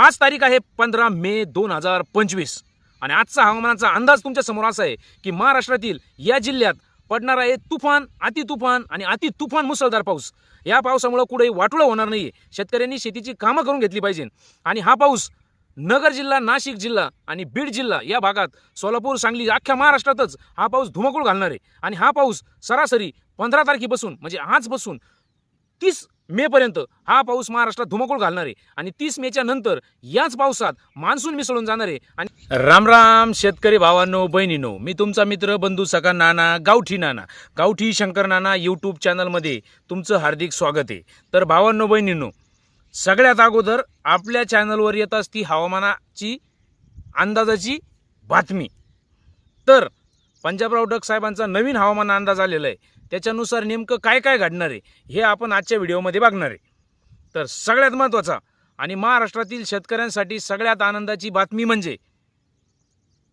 आज तारीख आहे पंधरा मे दोन हजार पंचवीस. आणि आजचा हवामानाचा अंदाज तुमच्यासमोर असा आहे की महाराष्ट्रातील या जिल्ह्यात पडणार आहे तुफान अति तुफान आणि अति तुफान मुसळधार पाऊस. या पावसामुळे कुठेही वाटोळं होणार नाही शेतकऱ्यांनी शेतीची कामं करून घेतली पाहिजे. आणि हा पाऊस नगर जिल्हा नाशिक जिल्हा आणि बीड जिल्हा या भागात सोलापूर सांगली अख्ख्या महाराष्ट्रातच हा पाऊस धुमाकूळ घालणार आहे. आणि हा पाऊस सरासरी पंधरा तारखेपासून म्हणजे आजपासून तीस मेपर्यंत हा पाऊस महाराष्ट्रात धुमाकूळ घालणार आहे. आणि तीस मेच्या नंतर याच पावसात मान्सून मिसळून जाणार आहे. आणि राम राम शेतकरी भावांनो बहिणीनो मी तुमचा मित्र बंधू सका नाना गावठी नाना गावठी शंकर नाना यूट्यूब चॅनलमध्ये तुमचं हार्दिक स्वागत आहे. तर भावांनो बहिणीनो सगळ्यात अगोदर आपल्या चॅनलवर येत असती हवामानाची अंदाजाची बातमी. तर पंजाबराव डक साहेबांचा नवीन हवामान अंदाज आलेला आहे. त्याच्यानुसार नेमकं काय काय घडणार आहे हे आपण आजच्या व्हिडिओमध्ये बघणार आहे. तर सगळ्यात महत्त्वाचा आणि महाराष्ट्रातील शेतकऱ्यांसाठी सगळ्यात आनंदाची बातमी म्हणजे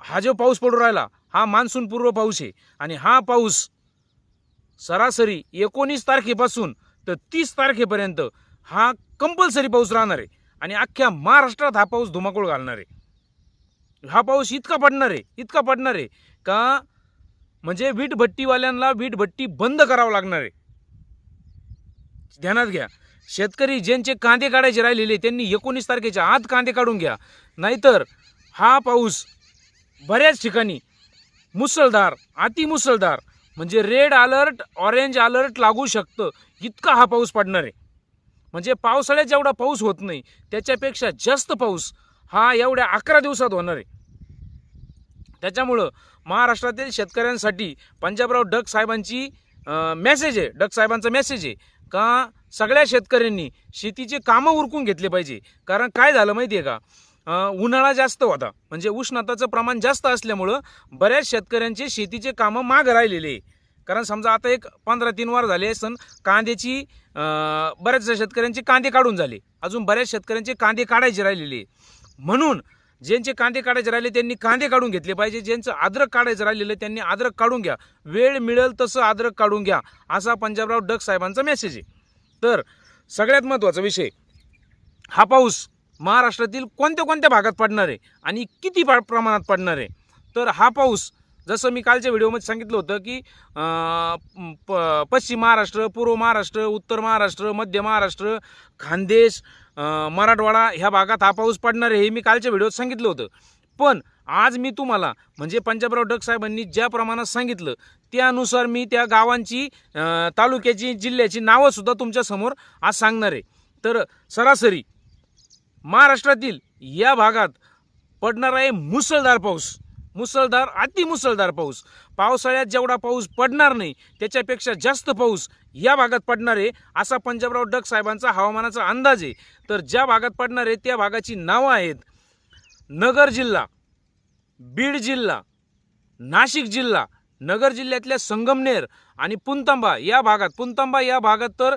हा जो पाऊस पडू राहिला हा मान्सूनपूर्व पाऊस आहे आणि हा पाऊस सरासरी एकोणीस तारखेपासून तर तीस तारखेपर्यंत हा कंपल्सरी पाऊस राहणार आहे आणि अख्ख्या महाराष्ट्रात हा पाऊस धुमाकूळ घालणार आहे. हा पाऊस इतका पडणार आहे इतका पडणार आहे का म्हणजे वीटभट्टीवाल्यांना वीटभट्टी बंद करावं लागणार आहे. ध्यानात घ्या. शेतकरी ज्यांचे कांदे काढायचे राहिलेले त्यांनी एकोणीस तारखेच्या आत कांदे काढून घ्या. नाहीतर हा पाऊस बऱ्याच ठिकाणी मुसळधार अतिमुसळधार म्हणजे रेड अलर्ट ऑरेंज अलर्ट लागू शकतं. इतका हा पाऊस पडणार आहे. म्हणजे पावसाळ्यात जेवढा पाऊस होत नाही त्याच्यापेक्षा जास्त पाऊस हा एवढ्या अकरा दिवसात होणार आहे. त्याच्यामुळं महाराष्ट्रातील शेतकऱ्यांसाठी पंजाबराव डक साहेबांची मेसेज आहे. डक साहेबांचा मेसेज आहे. का सगळ्या शेतकऱ्यांनी शेतीचे कामं उरकून घेतले पाहिजे. कारण काय झालं माहिती आहे का? उन्हाळा जास्त होता. म्हणजे उष्णताचं प्रमाण जास्त असल्यामुळं बऱ्याच शेतकऱ्यांचे शेतीचे कामं माग राहिलेले कारण समजा आता एक पंधरा तीन वार झाले सण कांद्याची बऱ्याच शेतकऱ्यांचे कांदे काढून झाले. अजून बऱ्याच शेतकऱ्यांचे कांदे काढायचे राहिलेले म्हणून ज्यांचे कांदे काढायचे राहिले त्यांनी कांदे काढून घेतले पाहिजे. ज्यांचं अद्रक काढायचं राहिलेलं त्यांनी अद्रक काढून घ्या. वेळ मिळेल तसं अद्रक काढून घ्या असा पंजाबराव डक साहेबांचा मेसेज आहे. तर सगळ्यात महत्त्वाचा विषय हा पाऊस महाराष्ट्रातील कोणत्या कोणत्या भागात पडणार आहे आणि किती पा- प्रमाणात पडणार आहे? तर हा पाऊस जसं मी कालच्या व्हिडिओमध्ये सांगितलं होतं की प पश्चिम महाराष्ट्र पूर्व महाराष्ट्र उत्तर महाराष्ट्र मध्य महाराष्ट्र खानदेश मराठवाडा ह्या भागात हा पाऊस पडणार आहे हे मी कालच्या व्हिडिओत सांगितलं होतं. पण आज मी तुम्हाला म्हणजे पंजाबराव डग साहेबांनी ज्या प्रमाणात सांगितलं त्यानुसार मी त्या गावांची तालुक्याची जिल्ह्याची नावंसुद्धा तुमच्यासमोर आज सांगणार आहे. तर सरासरी महाराष्ट्रातील या भागात पडणार आहे मुसळधार पाऊस. मुसळधार अतिमुसळधार पाऊस. पावसाळ्यात जेवढा पाऊस पडणार नाही त्याच्यापेक्षा जास्त पाऊस या भागात पडणार आहे असा पंजाबराव डक साहेबांचा हवामानाचा अंदाज आहे. तर ज्या भागात पडणार आहे त्या भागाची नावं आहेत. नगर जिल्हा बीड जिल्हा नाशिक जिल्हा नगर जिल्ह्यातल्या संगमनेर आणि पुंतंबा या भागात पुंतंबा या भागात तर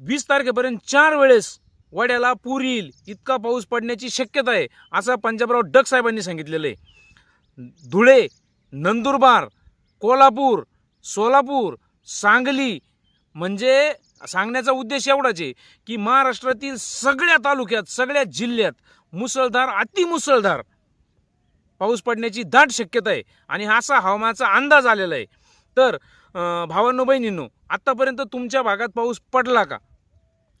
वीस तारखेपर्यंत चार वेळेस वड्याला पूर येईल इतका पाऊस पडण्याची शक्यता आहे असं पंजाबराव डग साहेबांनी सांगितलेलं आहे. धुळे नंदुरबार कोल्हापूर सोलापूर सांगली. म्हणजे सांगण्याचा उद्देश एवढाच आहे की महाराष्ट्रातील सगळ्या तालुक्यात सगळ्या जिल्ह्यात मुसळधार अतिमुसळधार पाऊस पडण्याची दाट शक्यता आहे. आणि हा असा हवामानाचा अंदाज आलेला आहे. तर भावांनो बहिणींनो आत्तापर्यंत तुमच्या भागात पाऊस पडला का?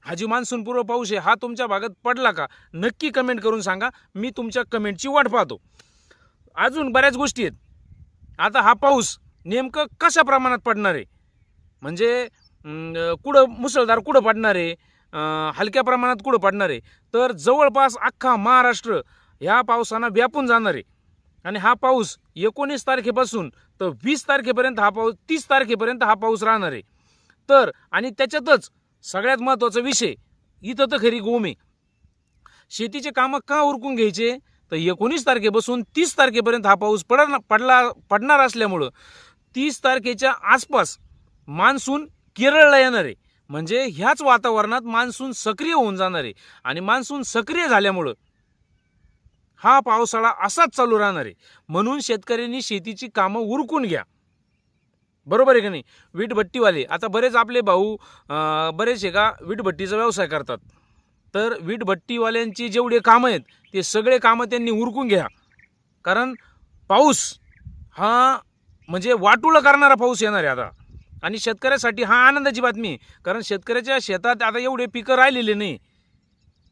हा जी मान्सूनपूर्व पाऊस आहे हा तुमच्या भागात पडला का? नक्की कमेंट करून सांगा. मी तुमच्या कमेंटची वाट पाहतो. अजून बऱ्याच गोष्टी आहेत. आता हा पाऊस नेमकं कशा प्रमाणात पडणार आहे? म्हणजे कुठं मुसळधार कुठं पडणार आहे? हलक्या प्रमाणात कुठं पडणार आहे? तर जवळपास अख्खा महाराष्ट्र ह्या पावसानं व्यापून जाणार आहे. आणि हा पाऊस एकोणीस तारखेपासून तर वीस तारखेपर्यंत हा पाऊस तीस तारखेपर्यंत हा पाऊस राहणार आहे. तर आणि त्याच्यातच सगळ्यात महत्त्वाचा विषय इथं तर खरी गोमे शेतीचे कामं का उरकून घ्यायचे? तर एकोणीस तारखेपासून तीस तारखेपर्यंत हा पाऊस पडणार पडला पडणार असल्यामुळं तीस तारखेच्या आसपास मान्सून केरळला येणार. आहे म्हणजे ह्याच वातावरणात मान्सून सक्रिय होऊन जाणार. आहे आणि मान्सून सक्रिय झाल्यामुळं हा पावसाळा असाच चालू राहणार. आहे म्हणून शेतकऱ्यांनी शेतीची कामं उरकून घ्या. बरोबर आहे का नाही? वीटभट्टीवाले आता बरेच आपले भाऊ बरेच आहे का वीटभट्टीचा व्यवसाय करतात. तर वीटभट्टीवाल्यांची जेवढे कामं आहेत ते सगळे कामं त्यांनी उरकून घ्या. कारण पाऊस हा म्हणजे वाटूळ करणारा पाऊस येणार आहे आता. आणि शेतकऱ्यासाठी हा आनंदाची बातमी आहे. कारण शेतकऱ्याच्या शेतात आता एवढे पिकं राहिलेले नाही.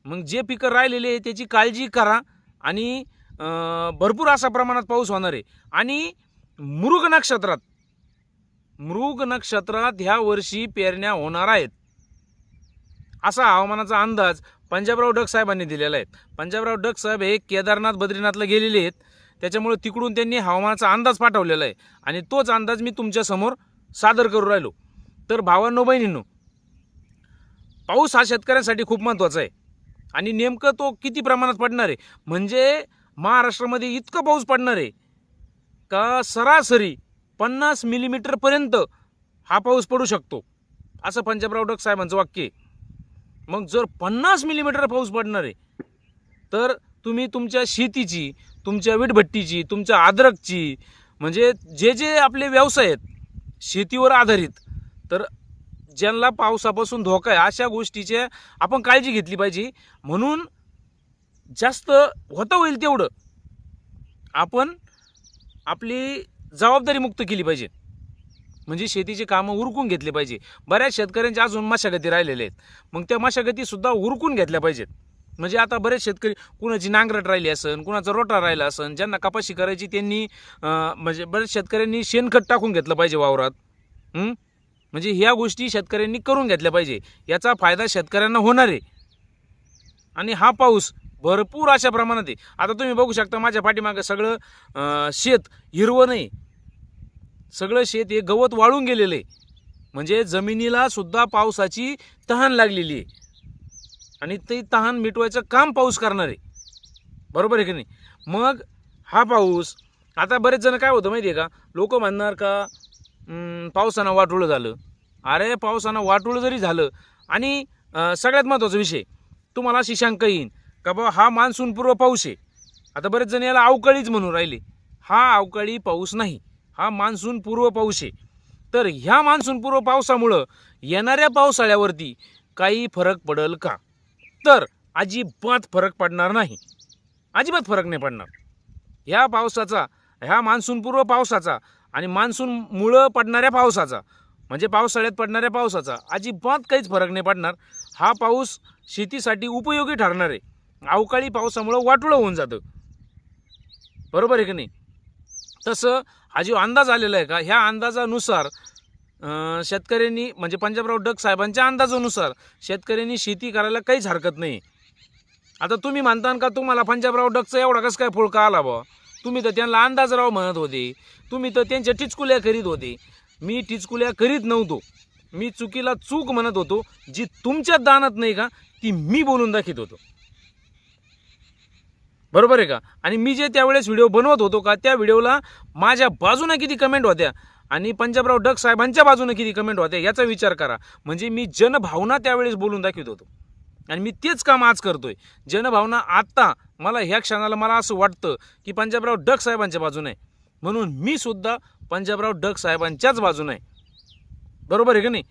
मग जे पिकं राहिलेले आहे त्याची काळजी करा आणि भरपूर असा प्रमाणात पाऊस होणार आहे. आणि मृग नक्षत्रात मृग नक्षत्रात ह्या वर्षी पेरण्या होणार आहेत. असा हवामानाचा अंदाज पंजाबराव डक साहेबांनी दिलेला आहे. पंजाबराव डक साहेब हे केदारनाथ बद्रीनाथला गेलेले आहेत. त्याच्यामुळे तिकडून त्यांनी हवामानाचा अंदाज पाठवलेला आहे. आणि तोच अंदाज मी तुमच्यासमोर सादर करू राहिलो. तर भावांनो बहिणींनो पाऊस हा शेतकऱ्यांसाठी खूप महत्त्वाचा आहे. आणि नेमकं तो किती प्रमाणात पडणार आहे? म्हणजे महाराष्ट्रामध्ये इतकं पाऊस पडणार आहे का सरासरी पन्नास मिलीमीटरपर्यंत हा पाऊस पडू शकतो? असं पंजाबराव डक साहेबांचं वाक्य आहे. मग जर पन्नास मिलीमीटर पाऊस पडणार आहे तर तुम्ही तुमच्या शेतीची तुमच्या वीटभट्टीची तुमच्या अद्रकची म्हणजे जे जे आपले व्यवसाय आहेत शेतीवर आधारित. तर ज्यांना पावसापासून धोका आहे अशा गोष्टीचे आपण काळजी घेतली पाहिजे. म्हणून जास्त होता होईल तेवढं. आपण आपली जबाबदारी मुक्त केली पाहिजे. म्हणजे शेतीची कामं उरकून घेतली पाहिजे. बऱ्याच शेतकऱ्यांच्या अजून मशागती राहिलेल्या आहेत. मग त्या मशागतीसुद्धा उरकून घेतल्या पाहिजेत. म्हणजे आता बरेच शेतकरी कुणाची नांगरट राहिली असन कुणाचा रोटा राहिला असन ज्यांना कपाशी करायची त्यांनी म्हणजे बरेच शेतकऱ्यांनी शेणखत टाकून घेतलं पाहिजे वावरात. म्हणजे ह्या गोष्टी शेतकऱ्यांनी करून घेतल्या पाहिजे. याचा फायदा शेतकऱ्यांना होणार आहे. आणि हा पाऊस भरपूर अशा प्रमाणात आहे. आता तुम्ही बघू शकता माझ्या पाठीमागं सगळं शेत हिरवं नाही. सगळं शेत हे गवत वाळून गेलेलं आहे. म्हणजे जमिनीला सुद्धा पावसाची तहान लागलेली आहे. आणि ते तहान मिटवायचं काम पाऊस करणार. आहे बरोबर आहे की नाही? मग हा पाऊस आता बरेच जण काय होतं माहिती आहे का? लोक म्हणणार का पावसानं वाटोळं झालं. अरे पावसानं वाटोळं जरी झालं आणि सगळ्यात महत्त्वाचा विषय तुम्हाला अशी शंका येईन का बाबा हा मान्सूनपूर्व पाऊस आहे. आता बरेच जण याला अवकाळीच म्हणून राहिले. हा अवकाळी पाऊस नाही हा मान्सून पूर्व पाऊस आहे. तर ह्या मान्सून पूर्व पावसामुळं येणाऱ्या पावसाळ्यावरती काही फरक पडेल का? तर अजिबात फरक पडणार नाही. अजिबात फरक नाही पडणार. ह्या पावसाचा ह्या मान्सूनपूर्व पावसाचा आणि मान्सूनमुळं पडणाऱ्या पावसाचा म्हणजे पावसाळ्यात पडणाऱ्या पावसाचा अजिबात काहीच फरक नाही पडणार. हा पाऊस शेतीसाठी उपयोगी ठरणार आहे. अवकाळी पावसामुळं वाटोळं होऊन जातं. बरोबर आहे की नाही? तसं हा जो अंदाज आलेला आहे का ह्या अंदाजानुसार शेतकऱ्यांनी म्हणजे पंजाबराव डग साहेबांच्या अंदाजानुसार शेतकऱ्यांनी शेती करायला काहीच हरकत नाही. आता तुम्ही म्हणता का तुम्हाला पंजाबराव डगचं एवढा कसं काय फुळका आला बा तुम्ही तर त्यांना अंदाजराव म्हणत होते. तुम्ही तर त्यांच्या टिचकुल्या करीत होते. मी टिचकुल्या करीत नव्हतो. मी चुकीला चूक म्हणत होतो. जी तुमच्यात दानात नाही का ती मी बोलून दाखवित होतो. बरोबर आहे का? आणि मी जे त्यावेळेस व्हिडिओ बनवत होतो का त्या व्हिडिओला माझ्या बाजूने किती कमेंट होत्या? आणि पंजाबराव डक साहेबांच्या बाजूने किती कमेंट होत्या याचा विचार करा. म्हणजे मी जनभावना त्यावेळेस बोलून दाखवत होतो. आणि मी तेच काम आज करतोय. जनभावना आत्ता मला ह्या क्षणाला मला असं वाटतं की पंजाबराव डक साहेबांच्या बाजूने आहे. म्हणून मी सुद्धा पंजाबराव डक साहेबांच्याच बाजूने आहे. बरोबर आहे का नाही?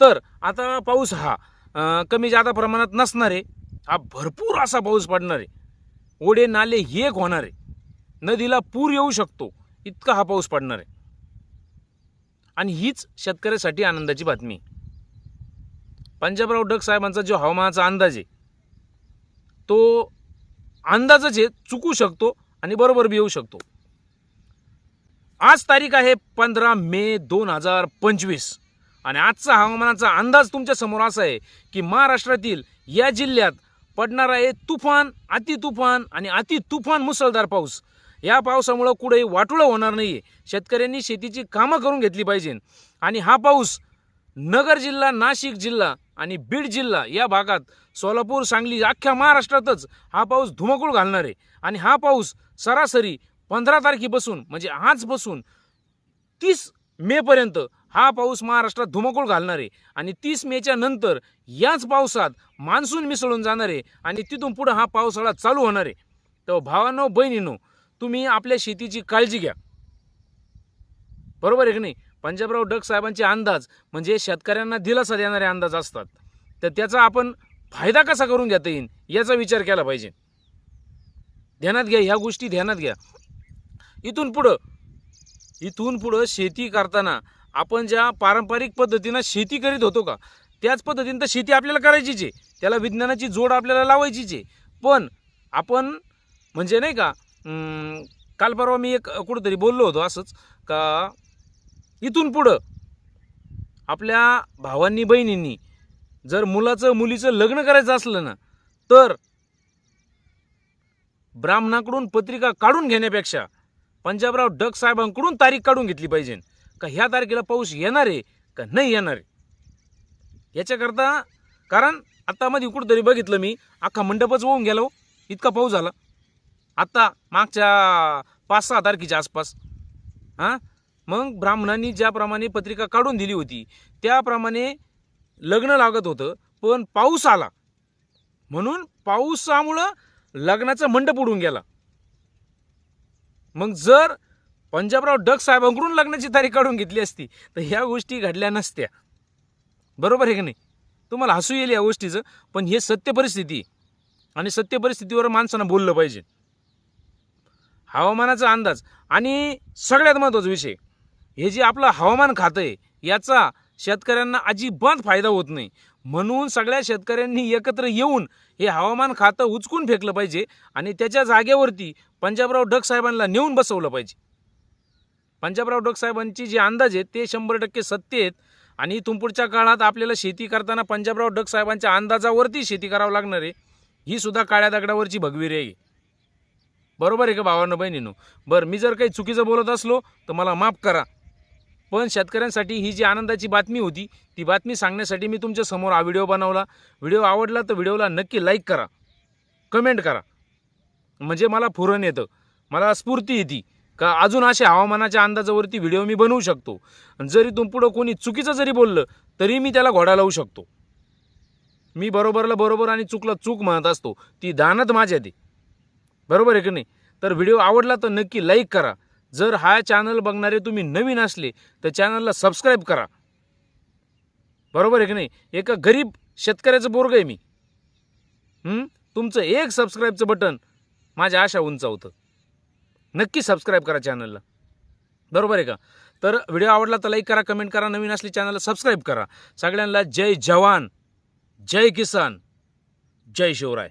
तर आता पाऊस हा कमी जादा प्रमाणात नसणार आहे. हा भरपूर असा पाऊस पडणार आहे. ओढे नाले एक होणार आहे. नदीला पूर येऊ शकतो. इतका हा पाऊस पडणार आहे. आणि हीच शेतकऱ्यासाठी आनंदाची बातमी. पंजाबराव डक साहेबांचा जो हवामानाचा अंदाज आहे तो अंदाजच आहे चुकू शकतो आणि बरोबर बी येऊ शकतो. आज तारीख आहे पंधरा मे दोन हजार पंचवीस आणि आजचा हवामानाचा अंदाज तुमच्यासमोर असा आहे की महाराष्ट्रातील या जिल्ह्यात पडणार आहे तुफान अति तुफान आणि अति तुफान मुसळधार पाऊस. या पावसामुळं कुठेही वाटुळं होणार नाही शेतकऱ्यांनी शेतीची कामं करून घेतली पाहिजे आणि हा पाऊस नगर जिल्हा नाशिक जिल्हा आणि बीड जिल्हा या भागात सोलापूर सांगली अख्ख्या महाराष्ट्रातच हा पाऊस धुमकूळ घालणार आहे. आणि हा पाऊस सरासरी पंधरा तारखेपासून म्हणजे आजपासून तीस मेपर्यंत हा पाऊस महाराष्ट्रात धुमकूळ घालणार आहे. आणि तीस मेच्या नंतर याच पावसात मान्सून मिसळून जाणार आहे. आणि तिथून पुढं हा पावसाळा चालू होणार आहे. तर भावांनो बहिणींनो तुम्ही आपल्या शेतीची काळजी घ्या. बरोबर आहे की नाही? पंजाबराव डक साहेबांचे अंदाज म्हणजे शेतकऱ्यांना दिलासा देणारे अंदाज असतात. तर त्याचा आपण फायदा कसा करून घेता येईल याचा विचार केला पाहिजे. ध्यानात घ्या ह्या गोष्टी ध्यानात घ्या. इथून पुढं इथून पुढं शेती करताना आपण ज्या पारंपरिक पद्धतीनं शेती करीत होतो का त्याच पद्धतीनं तर शेती आपल्याला करायचीच आहे. त्याला विज्ञानाची जोड आपल्याला लावायचीच आहे. पण आपण म्हणजे नाही का काल परवा मी एक कुठंतरी बोललो होतो असंच का इथून पुढं आपल्या भावांनी बहिणींनी जर मुलाचं मुलीचं लग्न करायचं असलं ना तर ब्राह्मणाकडून पत्रिका काढून घेण्यापेक्षा पंजाबराव डग साहेबांकडून तारीख काढून घेतली पाहिजे. का ह्या तारखेला पाऊस येणार आहे का नाही येणार आहे? याच्याकरता कारण आता मध्ये कुठंतरी बघितलं मी अख्खा मंडपच होऊन गेलो हो. इतका पाऊस झाला. आत्ता मागच्या पाच सहा तारखेच्या आसपास हां? मग ब्राह्मणांनी ज्याप्रमाणे पत्रिका काढून दिली होती त्याप्रमाणे लग्न लागत होतं पण पाऊस आला. म्हणून पावसामुळं लग्नाचा मंडप उडून गेला. मग जर पंजाबराव डग साहेबांकडून लग्नाची तारीख काढून घेतली असती तर ह्या गोष्टी घडल्या नसत्या. बरोबर आहे की नाही? तुम्हाला हसू येईल या गोष्टीचं पण हे सत्य परिस्थिती आहे. आणि सत्य परिस्थितीवर माणसानं बोललं पाहिजे. हवामानाचा अंदाज आणि सगळ्यात महत्त्वाचा विषय. हे जे आपलं हवामान खातं आहे याचा शेतकऱ्यांना अजिबात फायदा होत नाही. म्हणून सगळ्या शेतकऱ्यांनी एकत्र येऊन हे हवामान खातं उचकून फेकलं पाहिजे आणि त्याच्या जागेवरती पंजाबराव डग साहेबांना नेऊन बसवलं पाहिजे. पंजाबराव डग साहेबांची जे अंदाज आहेत ते शंभर टक्के सत्य आहेत. आणि इथून पुढच्या काळात आपल्याला शेती करताना पंजाबराव डग साहेबांच्या अंदाजावरती शेती करावं लागणार आहे. ही सुद्धा काळ्या दगडावरची भगवी आहे. बरोबर आहे का भावानं बहिणीनो? बरं मी जर काही चुकीचं बोलत असलो तर मला माफ करा. पण शेतकऱ्यांसाठी ही जी आनंदाची बातमी होती ती बातमी सांगण्यासाठी मी तुमच्यासमोर हा व्हिडिओ बनवला. व्हिडिओ आवडला तर व्हिडिओला नक्की लाईक करा. कमेंट करा. म्हणजे मला फुरण येतं. मला स्फूर्ती येते. का अजून अशा हवामानाच्या अंदाजावरती व्हिडिओ मी बनवू शकतो? जरी तुम पुढं कोणी चुकीचं जरी बोललं तरी मी त्याला घोडा लावू शकतो. मी बरोबरला बरोबर आणि चुकला चूक म्हणत असतो. ती दानत माझ्या आहे बरोबर आहे की नाही? तर व्हिडिओ आवडला तर नक्की लाईक करा. जर हा चॅनल बघणारे तुम्ही नवीन असले तर चॅनलला सबस्क्राईब करा. बरोबर आहे की नाही? एका गरीब शेतकऱ्याचं बोर्ग आहे मी. तुमचं एक सबस्क्राईबचं बटन माझ्या आशा उंचावतं नक्की सबस्क्राईब करा चॅनलला बरोबर आहे का? तर व्हिडिओ आवडला तर लाईक करा कमेंट करा नवीन असले चॅनलला सबस्क्राईब करा. सगळ्यांना जय जवान जय किसान जय शिवराय.